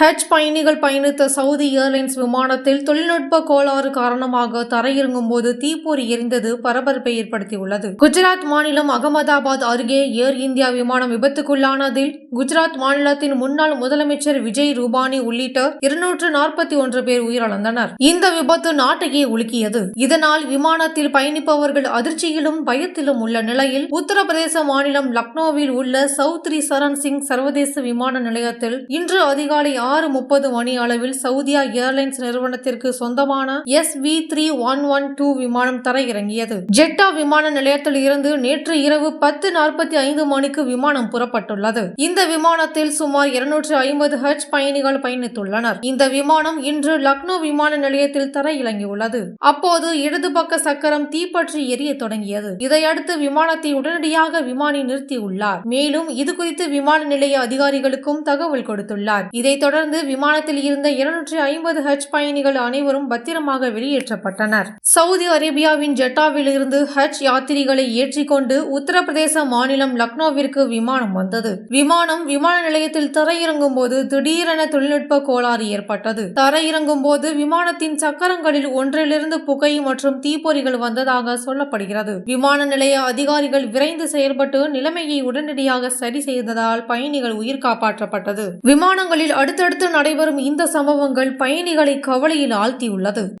ஹஜ் பயணிகள் பயணித்த Saudi airlines விமானத்தில் தொழில்நுட்ப கோளாறு காரணமாக தரையிறங்கும் போது தீப்பொறி எரிந்தது பரபரப்பை ஏற்படுத்தியுள்ளது. குஜராத் மாநிலம் அகமதாபாத் அருகே ஏர் இந்தியா விமானம் விபத்துக்குள்ளானதில் குஜராத் மாநிலத்தின் முன்னாள் முதலமைச்சர் விஜய் ரூபானி உள்ளிட்ட இருநூற்று நாற்பத்தி ஒன்று பேர் உயிரிழந்தனர். இந்த விபத்து நாட்டையே உலுக்கியது. இதனால் விமானத்தில் பயணிப்பவர்கள் அதிர்ச்சியிலும் பயத்திலும் உள்ள நிலையில் உத்தரப்பிரதேச மாநிலம் லக்னோவில் உள்ள சௌத்ரி சரண் சிங் சர்வதேச விமான நிலையத்தில் இன்று அதிகாலை ஆறு முப்பது மணி அளவில் சவுதியா ஏர்லைன்ஸ் நிறுவனத்திற்கு சொந்தமான S V three one one two விமானம் தரையிறங்கியது. ஜெட்டா விமான நிலையத்தில் இருந்து நேற்று இரவு பத்து நாற்பத்தி ஐந்து மணிக்கு விமானம் புறப்பட்டுள்ளது. இந்த விமானத்தில் சுமார் இருநூற்று ஐம்பது ஹஜ் பயணிகள் பயணித்துள்ளனர். இந்த விமானம் இன்று லக்னோ விமான நிலையத்தில் தரையிறங்கியுள்ளது. அப்போது இடது பக்க சக்கரம் தீப்பற்றி எரிய தொடங்கியது. இதையடுத்து விமானத்தை உடனடியாக விமானி நிறுத்தியுள்ளார். மேலும் இது குறித்து விமான நிலைய அதிகாரிகளுக்கும் தகவல் கொடுத்துள்ளார். இதைத் தொடர்ந்து விமானத்தில் இருந்த இருநூற்றி ஐம்பது ஹஜ் பயணிகள் அனைவரும் பத்திரமாக வெளியேற்றப்பட்டனர். சவுதி அரேபியாவின் ஜெட்டாவில் இருந்து ஹஜ் யாத்திரிகளை ஏற்றிக்கொண்டு உத்தரப்பிரதேச மாநிலம் லக்னோவிற்கு விமானம் வந்தது. விமானம் விமான நிலையத்தில் தரையிறங்கும் போது திடீரென தொழில்நுட்ப கோளாறு ஏற்பட்டது. தரையிறங்கும் போது விமானத்தின் சக்கரங்களில் ஒன்றிலிருந்து புகை மற்றும் தீப்பொறிகள் வந்ததாக சொல்லப்படுகிறது. விமான நிலைய அதிகாரிகள் விரைந்து செயல்பட்டு நிலைமையை உடனடியாக சரி செய்ததால் பயணிகள் உயிர் காப்பாற்றப்பட்டது. விமானங்களில் அடுத்த அடுத்தடுத்து நடைபெறும் இந்த சம்பவங்கள் பயணிகளை கவலையில் ஆழ்த்தியுள்ளது.